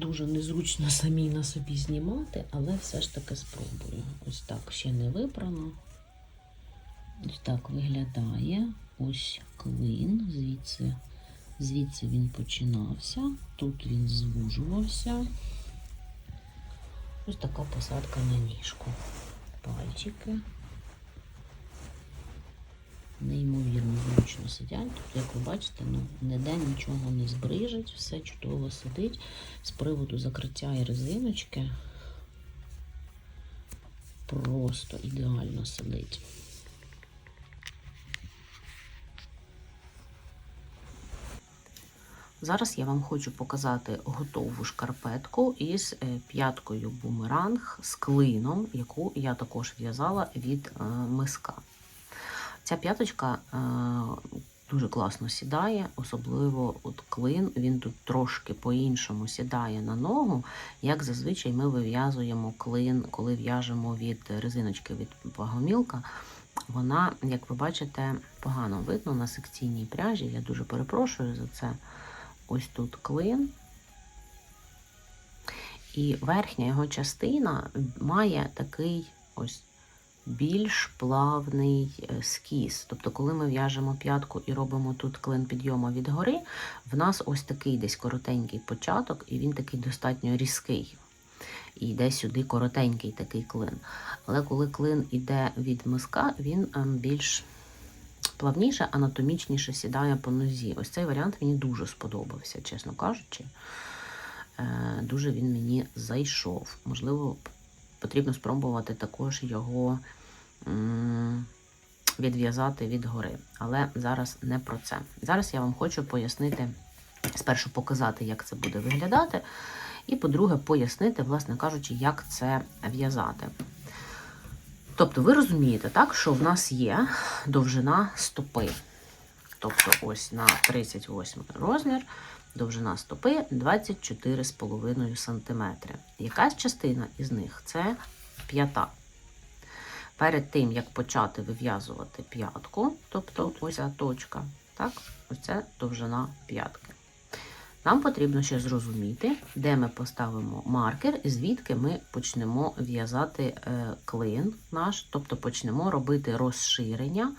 дуже незручно самій на собі знімати, але все ж таки спробую. Ось так ще не випрано. Ось так виглядає. Ось клин. Звідси, звідси він починався. Тут він звужувався. Ось така посадка на ніжку. Пальчики. Неймовірно зручно сидять. Тут, як ви бачите, ну, ніде нічого не збрижить, все чудово сидить. З приводу закриття і резиночки. Просто ідеально сидить. Зараз я вам хочу показати готову шкарпетку із е, п'яткою бумеранг з клином, яку я також в'язала від е, миска. Ця п'яточка е, дуже класно сідає, особливо от клин, він тут трошки по-іншому сідає на ногу, як зазвичай ми вив'язуємо клин, коли в'яжемо від резиночки від вагомілка. Вона, як ви бачите, погано видно на секційній пряжі. Я дуже перепрошую за це. Ось тут клин. І верхня його частина має такий ось більш плавний е, скіз. Тобто, коли ми в'яжемо п'ятку і робимо тут клин підйому від гори, в нас ось такий десь коротенький початок, і він такий достатньо різкий. І йде сюди коротенький такий клин. Але коли клин іде від миска, він ем, більш плавніше, анатомічніше сідає по нозі. Ось цей варіант мені дуже сподобався, чесно кажучи. Е, Дуже він мені зайшов. Можливо, потрібно спробувати також його відв'язати від гори. Але зараз не про це. Зараз я вам хочу пояснити, спершу показати, як це буде виглядати. І, по-друге, пояснити, власне кажучи, як це в'язати. Тобто, ви розумієте, так, що в нас є довжина стопи. Тобто, ось на 38 розмір, довжина стопи 24,5 см. Якась частина із них це п'ята. Перед тим, як почати вив'язувати п'ятку, тобто ось ця точка, так, ось це довжина п'ятки. Нам потрібно ще зрозуміти, де ми поставимо маркер, і звідки ми почнемо в'язати е, клин наш, тобто почнемо робити розширення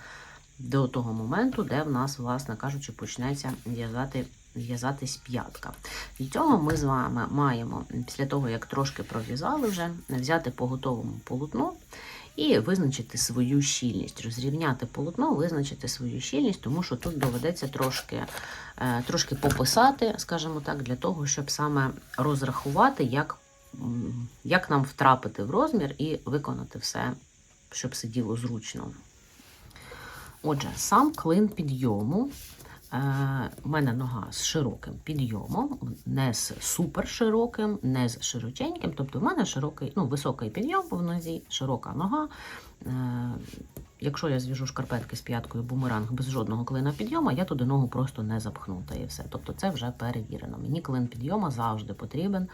до того моменту, де в нас, власне кажучи, почнеться в'язати. В'язатись п'ятка. Для цього ми з вами маємо, після того, як трошки пров'язали вже, взяти по готовому полотно і визначити свою щільність, розрівняти полотно, визначити свою щільність, тому що тут доведеться трошки, е, трошки пописати, скажімо так, для того, щоб саме розрахувати, як, як нам втрапити в розмір і виконати все, щоб сиділо зручно. Отже, сам клин підйому. Е, У мене нога з широким підйомом, не з супер широким, не з широченьким. Тобто в мене широкий, ну, високий підйом в нозі, широка нога. Е, Якщо я зв'яжу шкарпетки з п'яткою бумеранг без жодного клина підйому, я туди ногу просто не запхну та і все. Тобто це вже перевірено. Мені клин підйому завжди потрібен,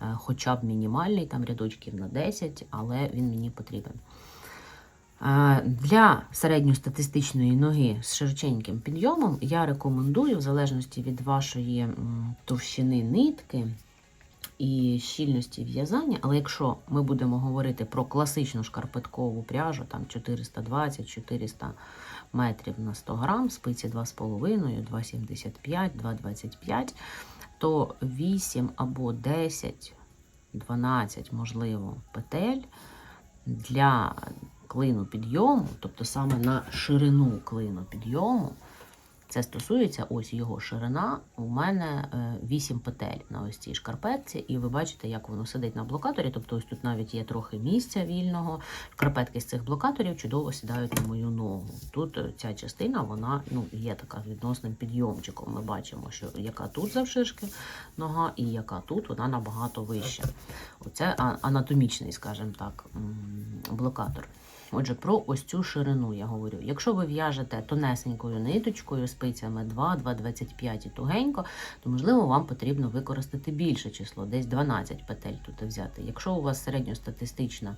е, хоча б мінімальний, там рядочків на 10, але він мені потрібен. Для середньостатистичної ноги з широченьким підйомом я рекомендую, в залежності від вашої товщини нитки і щільності в'язання, але якщо ми будемо говорити про класичну шкарпеткову пряжу, там 420-400 метрів на 100 грам, спиці 2,5, 2,75, 2,25, то 8 або 10, 12, можливо, петель для клину підйому, тобто саме на ширину клину підйому, це стосується ось його ширина. У мене 8 петель на ось цій шкарпетці, і ви бачите, як воно сидить на блокаторі. Тобто, ось тут навіть є трохи місця вільного. Шкарпетки з цих блокаторів чудово сідають на мою ногу. Тут е, ця частина вона ну, є така відносним підйомчиком. Ми бачимо, що яка тут завширшки нога, і яка тут вона набагато вища. Оце анатомічний, скажімо так, блокатор. Отже, про ось цю ширину я говорю. Якщо ви в'яжете тонесенькою ниточкою, спицями 2, 2,25 і тугенько, то можливо вам потрібно використати більше число, десь 12 петель тут взяти. Якщо у вас середньостатистична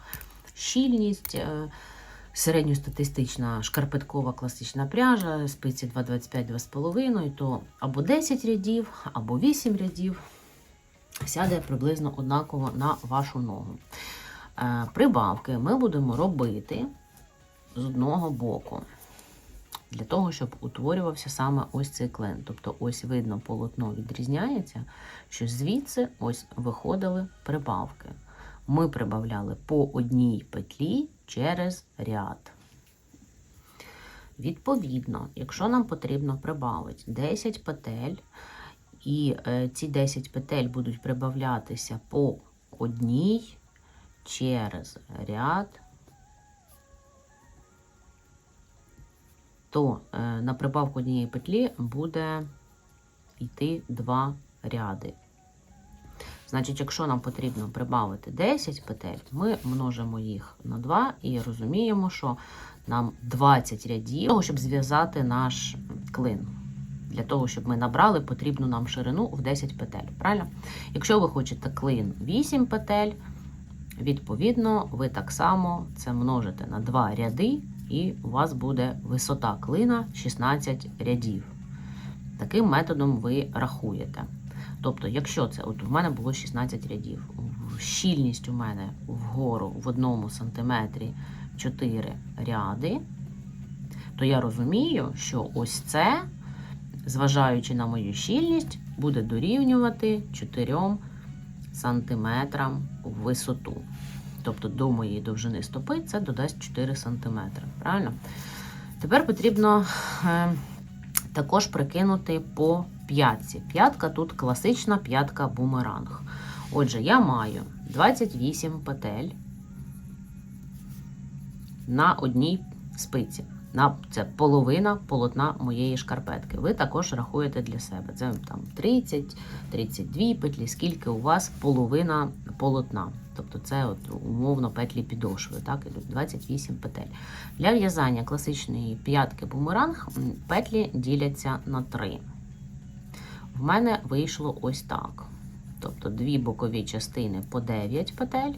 щільність, е, середньостатистична шкарпеткова класична пряжа, спиці 2,25, 2,5, то або 10 рядів, або 8 рядів. сяде приблизно однаково на вашу ногу. Е, Прибавки ми будемо робити з одного боку. Для того, щоб утворювався саме ось цей клин. Тобто, ось видно, полотно відрізняється, що звідси ось виходили прибавки. Ми прибавляли по одній петлі через ряд. Відповідно, якщо нам потрібно прибавити 10 петель, і е, ці 10 петель будуть прибавлятися по одній через ряд, то е, на прибавку однієї петлі буде йти два ряди. Значить, якщо нам потрібно прибавити 10 петель, ми множимо їх на 2 і розуміємо, що нам 20 рядів, того, щоб зв'язати наш клин. Для того, щоб ми набрали потрібну нам ширину в 10 петель. Правильно? Якщо ви хочете клин 8 петель, відповідно, ви так само це множите на 2 ряди, і у вас буде висота клина 16 рядів. Таким методом ви рахуєте. Тобто, якщо це, от в мене було 16 рядів, щільність у мене вгору в одному сантиметрі 4 ряди, то я розумію, що ось це, зважаючи на мою щільність, буде дорівнювати 4 сантиметрам в висоту. Тобто до моєї довжини стопи це додасть 4 сантиметри. Правильно? Тепер потрібно е, також прикинути по п'ятці. П'ятка тут класична п'ятка бумеранг. Отже, я маю 28 петель на одній спиці. На, це половина полотна моєї шкарпетки. Ви також рахуєте для себе. Це там 30, 32 петлі, скільки у вас половина полотна. Тобто це от, умовно петлі підошви, так, 28 петель. Для в'язання класичної п'ятки бумеранг петлі діляться на 3. В мене вийшло ось так. Тобто дві бокові частини по 9 петель,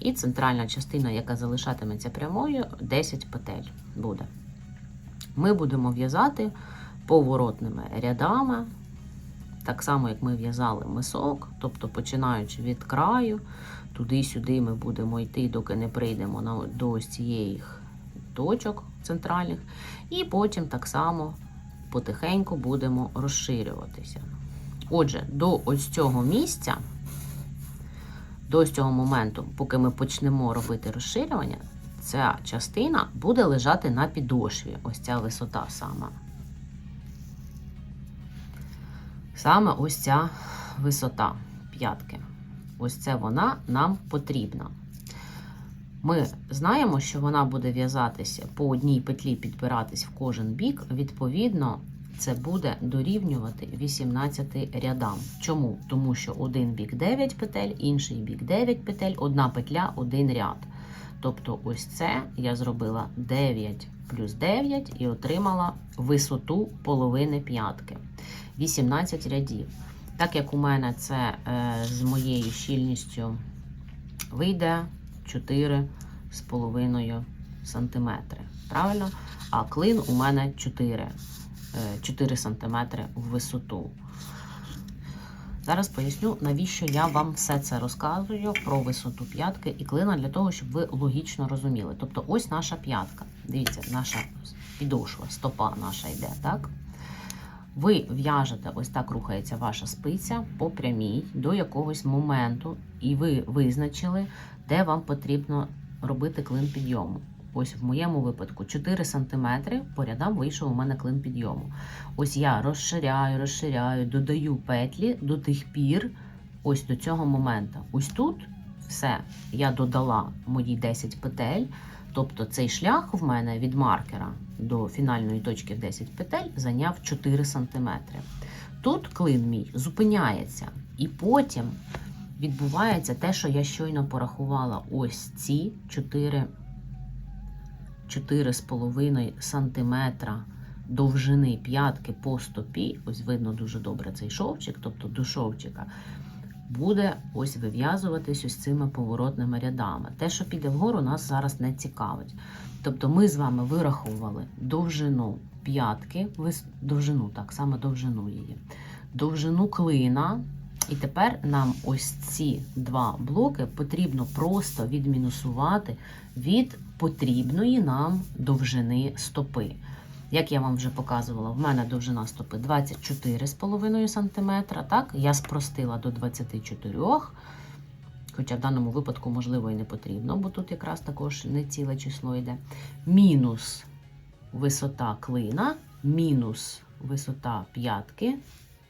і центральна частина, яка залишатиметься прямою, 10 петель буде. Ми будемо в'язати поворотними рядами, так само, як ми в'язали мисок, тобто починаючи від краю, туди-сюди ми будемо йти, доки не прийдемо до ось цієї точок центральних, і потім так само потихеньку будемо розширюватися. Отже, до ось цього місця, до ось цього моменту, поки ми почнемо робити розширювання, ця частина буде лежати на підошві. Ось ця висота саме. Саме ось ця висота п'ятки. Ось це вона нам потрібна. Ми знаємо, що вона буде в'язатися по одній петлі, підбиратись в кожен бік. Відповідно, це буде дорівнювати 18 рядам. Чому? Тому що один бік 9 петель, інший бік 9 петель, одна петля, один ряд. Тобто, ось це я зробила 9 плюс 9 і отримала висоту половини п'ятки. 18 рядів. Так як у мене це е, з моєю щільністю вийде 4,5 см. Правильно? А клин у мене 4, е, 4 см в висоту. Зараз поясню, навіщо я вам все це розказую про висоту п'ятки і клина для того, щоб ви логічно розуміли. Тобто, ось наша п'ятка. Дивіться, наша підошва, стопа наша йде, так? Ви в'яжете, ось так рухається ваша спиця по прямій до якогось моменту, і ви визначили, де вам потрібно робити клин підйому. Ось в моєму випадку 4 см по рядам вийшов у мене клин підйому. Ось я розширяю, розширяю, додаю петлі до тих пір, ось до цього моменту. Ось тут все, я додала мої 10 петель. Тобто цей шлях в мене від маркера до фінальної точки в 10 петель зайняв 4 см. Тут клин мій зупиняється, і потім відбувається те, що я щойно порахувала. Ось ці 4, 4,5 см довжини п'ятки по стопі. Ось видно дуже добре цей шовчик, тобто до шовчика буде ось вив'язуватись ось цими поворотними рядами. Те, що піде вгору, нас зараз не цікавить. Тобто ми з вами вирахували довжину п'ятки, довжину, так, саме довжину її, довжину клина І тепер нам ось ці два блоки потрібно просто відмінусувати від потрібної нам довжини стопи. Як я вам вже показувала, в мене довжина стопи 24,5 см. Так, я спростила до 24 Хоча в даному випадку, можливо, і не потрібно, бо тут якраз також не ціле число йде. Мінус висота клина, мінус висота п'ятки,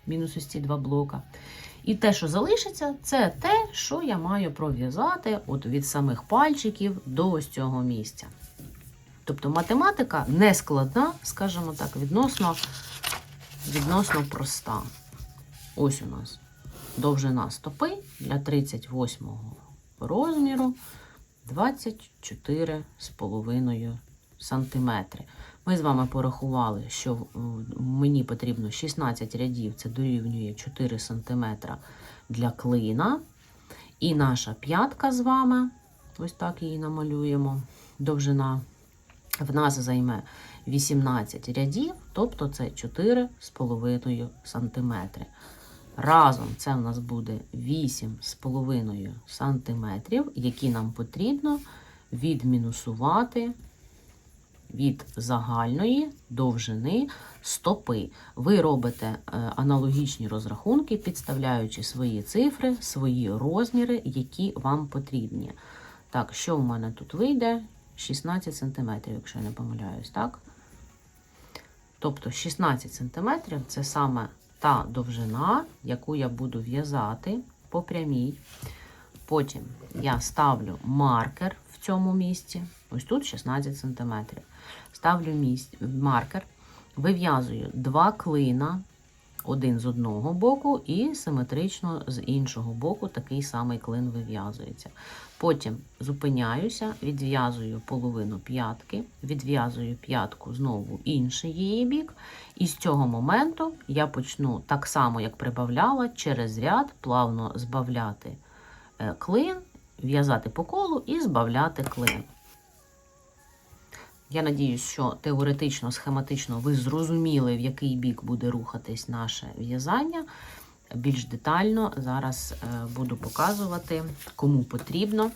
мінус ось ці два блока. І те, що залишиться, це те, що я маю пров'язати от від самих пальчиків до ось цього місця. Тобто математика не складна, скажімо так, відносно, відносно проста. Ось у нас довжина стопи для 38 розміру 24,5 см. Ми з вами порахували, що мені потрібно 16 рядів, це дорівнює 4 см для клина. І наша п'ятка з вами, ось так її намалюємо, довжина в нас займе 18 рядів, тобто це 4,5 см. Разом це у нас буде 8,5 см, які нам потрібно відмінусувати від загальної довжини стопи. Ви робите е, аналогічні розрахунки, підставляючи свої цифри, свої розміри, які вам потрібні. Так, що в мене тут вийде? 16 см, якщо я не помиляюсь, так? Тобто 16 см це саме та довжина, яку я буду в'язати по прямій. Потім я ставлю маркер в цьому місці. Ось тут 16 см. Ставлю місць, маркер, вив'язую два клина, один з одного боку, і симетрично з іншого боку такий самий клин вив'язується. Потім зупиняюся, відв'язую половину п'ятки, відв'язую п'ятку знову інший її бік. І з цього моменту я почну так само, як прибавляла, через ряд плавно збавляти е, клин, в'язати по колу і збавляти клин. Я надіюсь, що теоретично, схематично ви зрозуміли, в який бік буде рухатись наше в'язання. Більш детально зараз е, буду показувати, кому потрібно.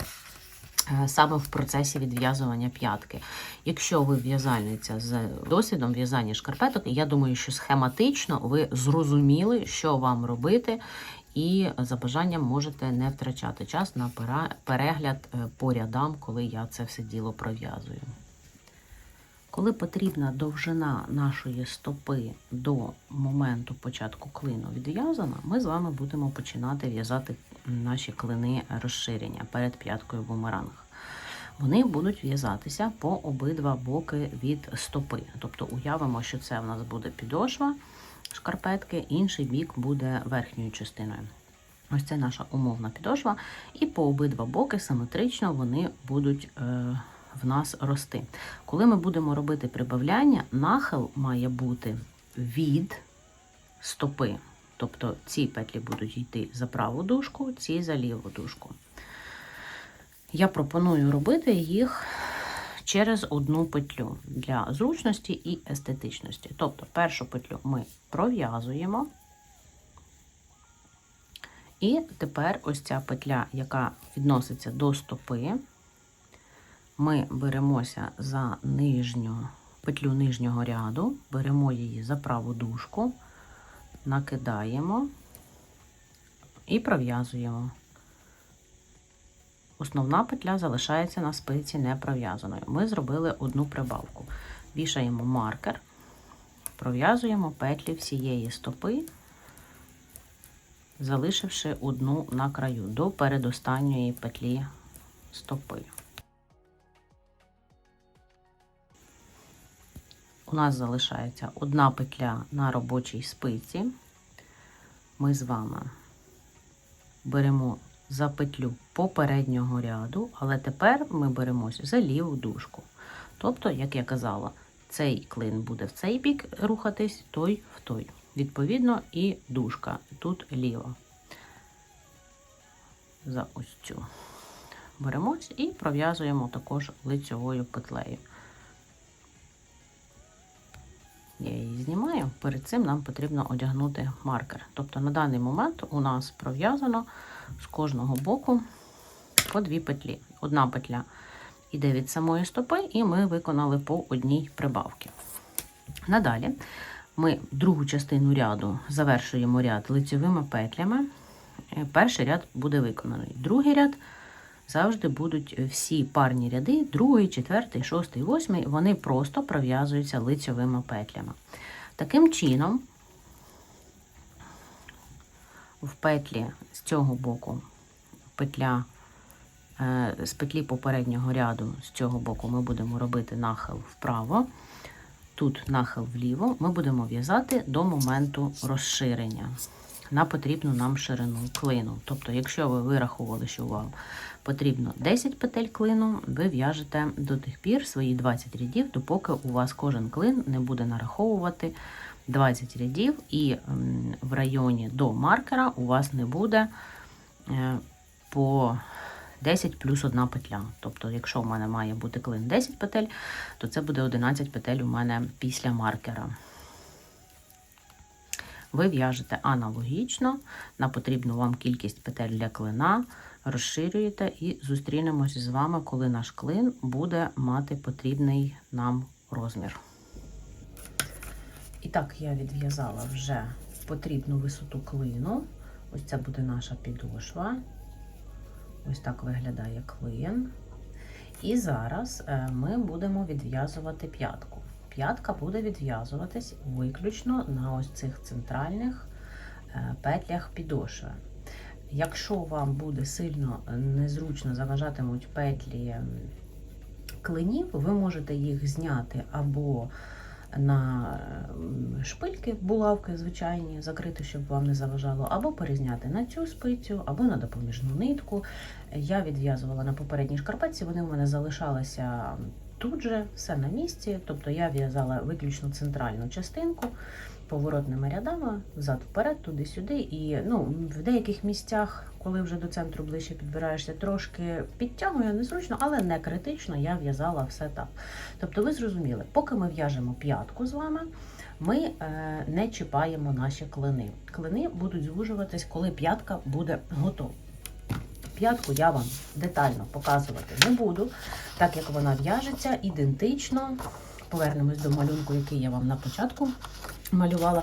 е, Саме в процесі відв'язування п'ятки. Якщо ви в'язальниця з досвідом в'язання шкарпеток, я думаю, що схематично ви зрозуміли, що вам робити, і за бажанням можете не втрачати час на перегляд е, по рядам, коли я це все діло пров'язую. Коли потрібна довжина нашої стопи до моменту початку клину відв'язана, ми з вами будемо починати в'язати наші клини розширення перед п'яткою бумеранг. Вони будуть в'язатися по обидва боки від стопи. Тобто уявимо, що це в нас буде підошва шкарпетки, інший бік буде верхньою частиною. Ось це наша умовна підошва, і по обидва боки симетрично вони будуть е, в нас рости. Коли ми будемо робити прибавляння, нахил має бути від стопи. Тобто ці петлі будуть йти за праву дужку, ці за ліву дужку. Я пропоную робити їх через одну петлю для зручності і естетичності. Тобто першу петлю ми пров'язуємо. І тепер ось ця петля, яка відноситься до стопи, ми беремося за нижню петлю нижнього ряду, беремо її за праву дужку, накидаємо і пров'язуємо. Основна петля залишається на спиці не пров'язаною. Ми зробили одну прибавку. Вішаємо маркер, пров'язуємо петлі всієї стопи, залишивши одну на краю до передостанньої петлі стопи. У нас залишається одна петля на робочій спиці. Ми з вами беремо за петлю попереднього ряду, але тепер ми беремось за ліву дужку. Тобто, як я казала, цей клин буде в цей бік рухатись, той в той. Відповідно, і дужка тут ліва. За ось цю. Беремось і пров'язуємо також лицьовою петлею. Я її знімаю. Перед цим нам потрібно одягнути маркер. Тобто на даний момент у нас пров'язано з кожного боку по дві петлі. Одна петля йде від самої стопи, і ми виконали по одній прибавці. Надалі ми другу частину ряду завершуємо ряд лицьовими петлями. Перший ряд буде виконаний. Другий ряд завжди будуть всі парні ряди, другий, четвертий, шостий, восьмий, вони просто пров'язуються лицьовими петлями. Таким чином, в петлі з цього боку петля е, з петлі попереднього ряду з цього боку ми будемо робити нахил вправо. Тут нахил вліво ми будемо в'язати до моменту розширення на потрібну нам ширину клину. Тобто, якщо ви вирахували, що вам потрібно 10 петель клину, ви в'яжете до тих пір свої 20 рядів, допоки у вас кожен клин не буде нараховувати 20 рядів, і в районі до маркера у вас не буде е, по 10 плюс одна петля. Тобто, якщо в мене має бути клин 10 петель, то це буде 11 петель у мене після маркера. Ви в'яжете аналогічно на потрібну вам кількість петель для клина, розширюєте і зустрінемось з вами, коли наш клин буде мати потрібний нам розмір. І так, я відв'язала вже потрібну висоту клину. Ось це буде наша підошва. Ось так виглядає клин. І зараз е, ми будемо відв'язувати п'ятку. П'ятка буде відв'язуватись виключно на ось цих центральних е, петлях підошви. Якщо вам буде сильно незручно заважатимуть петлі клинів, ви можете їх зняти або на шпильки, булавки звичайні, закрити, щоб вам не заважало, або перезняти на цю спицю, або на допоміжну нитку. Я відв'язувала на попередній шкарпетці, вони в мене залишалися тут же, все на місці. Тобто я в'язала виключно центральну частинку поворотними рядами, взад вперед, туди-сюди. І ну, в деяких місцях, коли вже до центру ближче підбираєшся, трошки підтягує незручно, але не критично, я в'язала все так. Тобто, ви зрозуміли, поки ми в'яжемо п'ятку з вами. Ми е, не чіпаємо наші клини. Клини будуть звужуватись, коли п'ятка буде готова. П'ятку я вам детально показувати не буду, так як вона в'яжеться ідентично. Повернемось до малюнку, який я вам на початку малювала.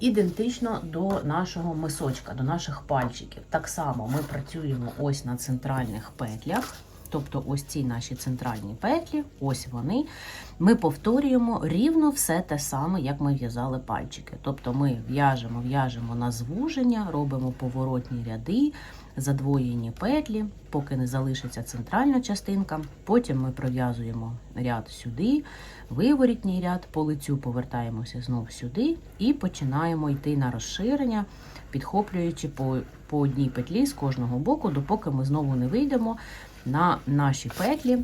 Ідентично до нашого мисочка, до наших пальчиків. Так само ми працюємо ось на центральних петлях. Тобто ось ці наші центральні петлі, ось вони. Ми повторюємо рівно все те саме, як ми в'язали пальчики. Тобто ми в'яжемо, в'яжемо на звуження, робимо поворотні ряди, задвоєні петлі, поки не залишиться центральна частинка. Потім ми пров'язуємо ряд сюди, виворітній ряд, по лицю повертаємося знов сюди і починаємо йти на розширення, підхоплюючи по, по одній петлі з кожного боку, допоки ми знову не вийдемо на наші петлі,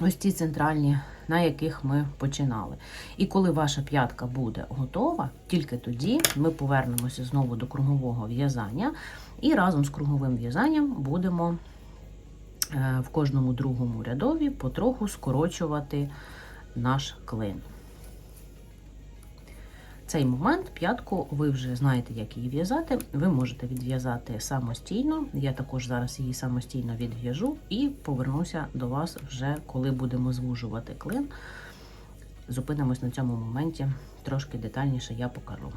ось ці центральні, на яких ми починали. І коли ваша п'ятка буде готова, тільки тоді ми повернемося знову до кругового в'язання, і разом з круговим в'язанням будемо е, в кожному другому рядові потроху скорочувати наш клин. Цей момент, п'ятку, ви вже знаєте, як її в'язати. Ви можете відв'язати самостійно. Я також зараз її самостійно відв'яжу і повернуся до вас вже, коли будемо звужувати клин. Зупинимось на цьому моменті, трошки детальніше я покажу.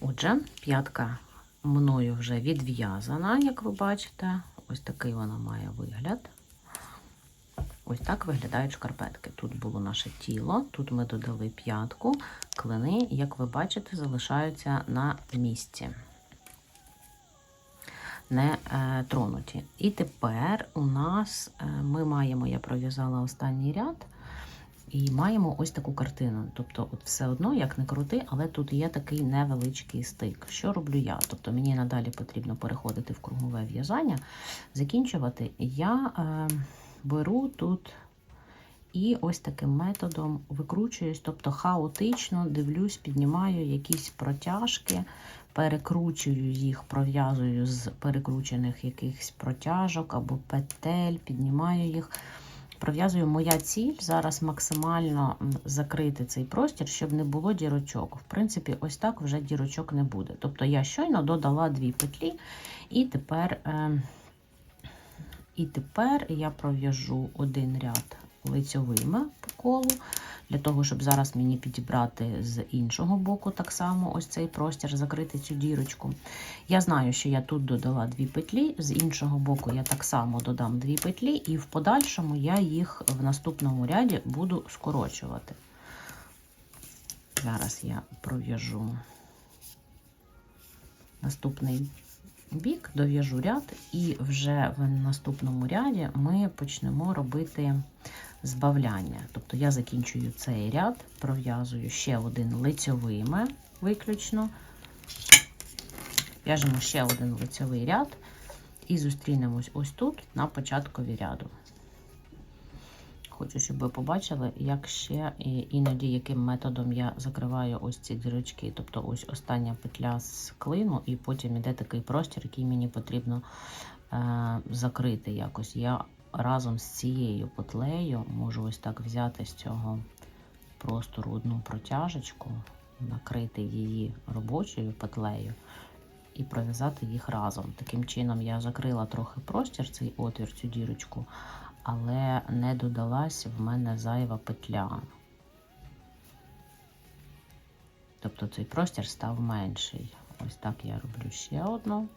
Отже, п'ятка мною вже відв'язана, як ви бачите. Ось такий вона має вигляд. Ось так виглядають шкарпетки. Тут було наше тіло, тут ми додали п'ятку, клини, як ви бачите, залишаються на місці, не е, тронуті. І тепер у нас е, ми маємо, я пров'язала останній ряд, і маємо ось таку картину. Тобто, от все одно, як не крути, але тут є такий невеличкий стик. Що роблю я? Тобто мені надалі потрібно переходити в кругове в'язання, закінчувати. Я е, беру тут і ось таким методом викручуюсь, тобто хаотично дивлюсь, піднімаю якісь протяжки, перекручую їх, пров'язую з перекручених якихось протяжок або петель, піднімаю їх. Пров'язую моя ціль зараз максимально закрити цей простір, щоб не було дірочок. В принципі, ось так вже дірочок не буде. Тобто я щойно додала дві петлі, і тепер, е, і тепер я пров'яжу один ряд лицьовими по колу, для того, щоб зараз мені підібрати з іншого боку так само ось цей простір, закрити цю дірочку. Я знаю, що я тут додала дві петлі, з іншого боку я так само додам дві петлі, і в подальшому я їх в наступному ряді буду скорочувати. Зараз я пров'яжу наступний бік, дов'яжу ряд, і вже в наступному ряді ми почнемо робити збавляння. Тобто я закінчую цей ряд, пров'язую ще один лицьовими виключно. В'яжемо ще один лицьовий ряд і зустрінемось ось тут на початкові ряду. Хочу, щоб ви побачили, як ще іноді яким методом я закриваю ось ці дірочки. Тобто ось остання петля з клину, і потім іде такий простір, який мені потрібно е, закрити якось. Я разом з цією петлею можу ось так взяти з цього простору одну протяжечку, накрити її робочою петлею і пров'язати їх разом. Таким чином я закрила трохи простір, цей отвір, цю дірочку, але не додалась в мене зайва петля. Тобто цей простір став менший. Ось так я роблю ще одну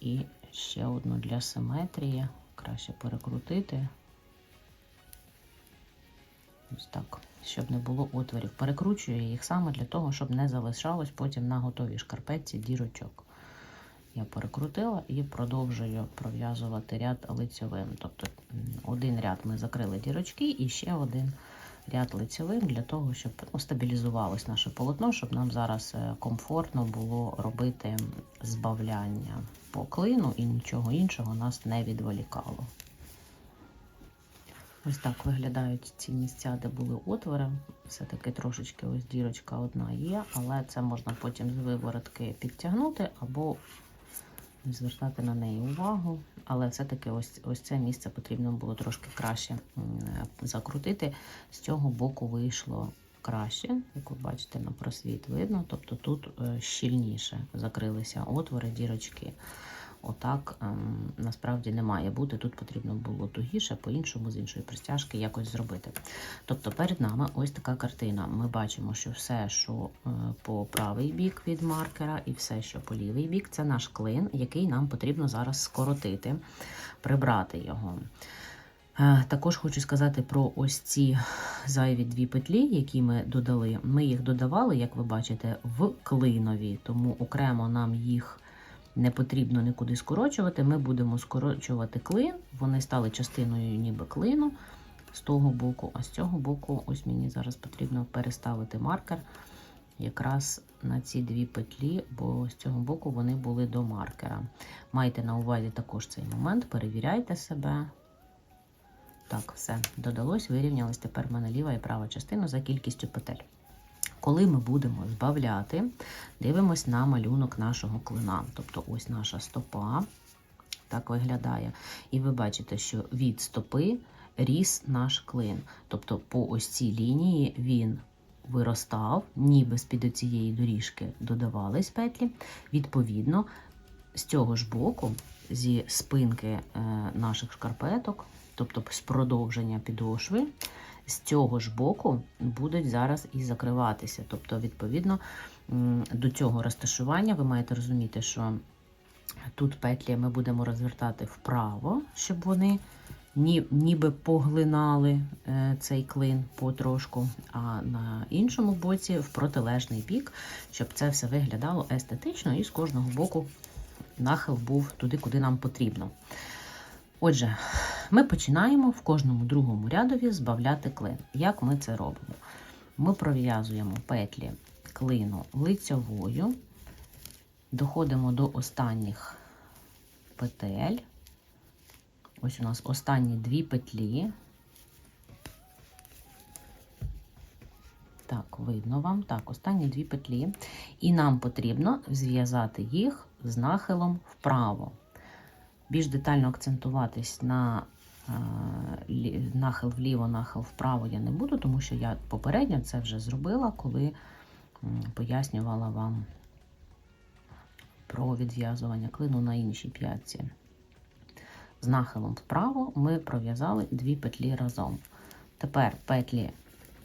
і ще одну для симетрії. Краще перекрутити. Ось так, щоб не було отворів. Перекручую їх саме для того, щоб не залишалось потім на готовій шкарпетці дірочок. Я перекрутила і продовжую пров'язувати ряд лицьовим. Тобто один ряд ми закрили дірочки і ще один ряд лицьовим для того, щоб стабілізувалось наше полотно, щоб нам зараз е, комфортно було робити збавляння по клину і нічого іншого нас не відволікало. Ось так виглядають ці місця, де були отвори. Все-таки трошечки ось дірочка одна є, але це можна потім з виворотки підтягнути або звертати на неї увагу. Але все-таки ось, ось це місце потрібно було трошки краще закрутити. З цього боку вийшло краще, як ви бачите, на просвіт видно. Тобто тут е, щільніше закрилися отвори, дірочки. Отак ем, насправді не має бути. Тут потрібно було тугіше, по-іншому, з іншої пристяжки якось зробити. Тобто перед нами ось така картина. Ми бачимо, що все, що е, по правий бік від маркера, і все, що по лівий бік, це наш клин, який нам потрібно зараз скоротити, прибрати його. Е, Також хочу сказати про ось ці зайві дві петлі, які ми додали. Ми їх додавали, як ви бачите, в клинові, тому окремо нам їх не потрібно нікуди скорочувати. Ми будемо скорочувати клин. Вони стали частиною ніби клину з того боку, а з цього боку, ось мені зараз потрібно переставити маркер якраз на ці дві петлі, бо з цього боку вони були до маркера. Майте на увазі також цей момент, перевіряйте себе. Так, все, додалось, вирівнялось тепер в мене ліва і права частина за кількістю петель. Коли ми будемо збавляти, дивимось на малюнок нашого клина. Тобто ось наша стопа так виглядає. І ви бачите, що від стопи ріс наш клин. Тобто по ось цій лінії він виростав, ніби з-під цієї доріжки додавались петлі. Відповідно, з цього ж боку, зі спинки е, наших шкарпеток, тобто з продовження підошви, з цього ж боку будуть зараз і закриватися. Тобто, відповідно, до цього розташування ви маєте розуміти, що тут петлі ми будемо розвертати вправо, щоб вони ні, ніби поглинали е, цей клин потрошку, а на іншому боці в протилежний бік, щоб це все виглядало естетично і з кожного боку нахил був туди, куди нам потрібно. Отже, ми починаємо в кожному другому рядові збавляти клин. Як ми це робимо? Ми пров'язуємо петлі клину лицьовою, доходимо до останніх петель. Ось у нас останні дві петлі. Так, видно вам. Так, останні дві петлі. І нам потрібно зв'язати їх з нахилом вправо. Більш детально акцентуватись на е, нахил вліво, нахил вправо я не буду, тому що я попередньо це вже зробила, коли пояснювала вам про відв'язування клину на іншій п'ятці. З нахилом вправо ми пров'язали дві петлі разом. Тепер петлі,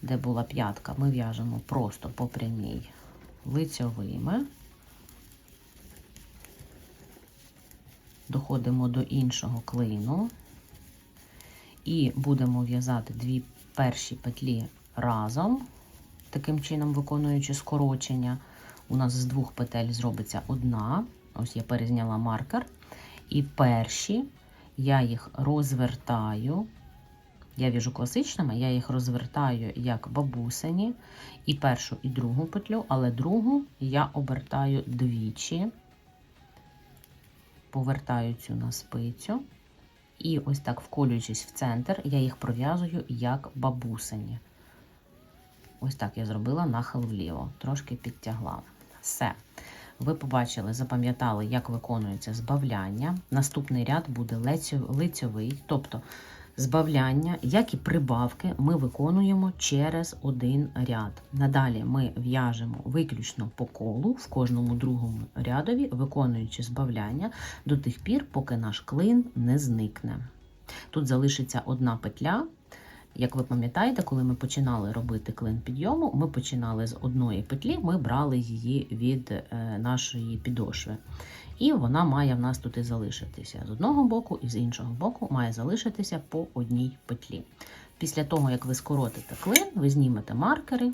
де була п'ятка, ми в'яжемо просто по прямій лицьовими. Доходимо до іншого клину і будемо в'язати дві перші петлі разом, таким чином виконуючи скорочення. У нас з двох петель зробиться одна. Ось я перезняла маркер. І перші я їх розвертаю. Я в'яжу класичними, я їх розвертаю як бабусині, і першу, і другу петлю, але другу я обертаю двічі, повертаю цю на спицю. І ось так, вколюючись в центр, я їх пров'язую як бабусині. Ось так я зробила нахил вліво, трошки підтягла. Все. Ви побачили, запам'ятали, як виконується збавляння. Наступний ряд буде лицьовий, тобто збавляння, як і прибавки, ми виконуємо через один ряд. Надалі ми в'яжемо виключно по колу в кожному другому рядові, виконуючи збавляння до тих пір, поки наш клин не зникне. Тут залишиться одна петля. Як ви пам'ятаєте, коли ми починали робити клин підйому, ми починали з одної петлі, ми брали її від е, нашої підошви. І вона має в нас тут і залишитися з одного боку, і з іншого боку має залишитися по одній петлі. Після того, як ви скоротите клин, ви знімете маркери,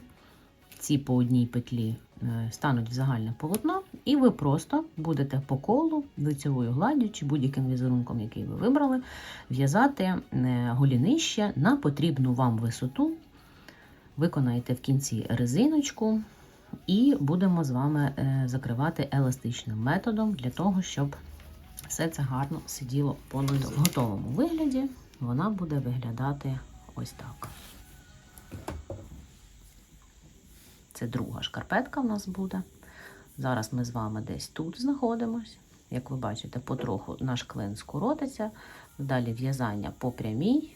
ці по одній петлі е, стануть в загальне полотно, і ви просто будете по колу лицевою гладдю чи будь-яким візерунком, який ви вибрали, в'язати е, голінище на потрібну вам висоту. Виконаєте в кінці резиночку, і будемо з вами е, закривати еластичним методом для того, щоб все це гарно сиділо по. В готовому вигляді вона буде виглядати ось так. Це друга шкарпетка в нас буде. Зараз ми з вами десь тут знаходимось. Як ви бачите, потроху наш клин скоротиться. Далі в'язання по прямій.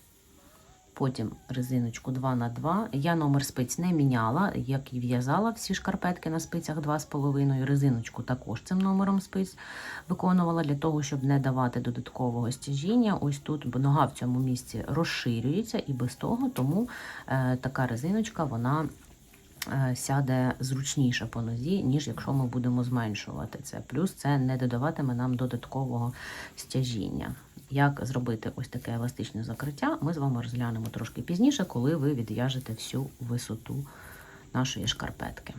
Потім резиночку 2 на 2 Я номер спиць не міняла, як і в'язала всі шкарпетки на спицях 2,5. Резиночку також цим номером спиць виконувала для того, щоб не давати додаткового стяжіння. Ось тут нога в цьому місці розширюється і без того, тому е, така резиночка вона сяде зручніше по нозі, ніж якщо ми будемо зменшувати це. Плюс це не додаватиме нам додаткового стяжіння. Як зробити ось таке еластичне закриття, ми з вами розглянемо трошки пізніше, коли ви відв'яжете всю висоту нашої шкарпетки.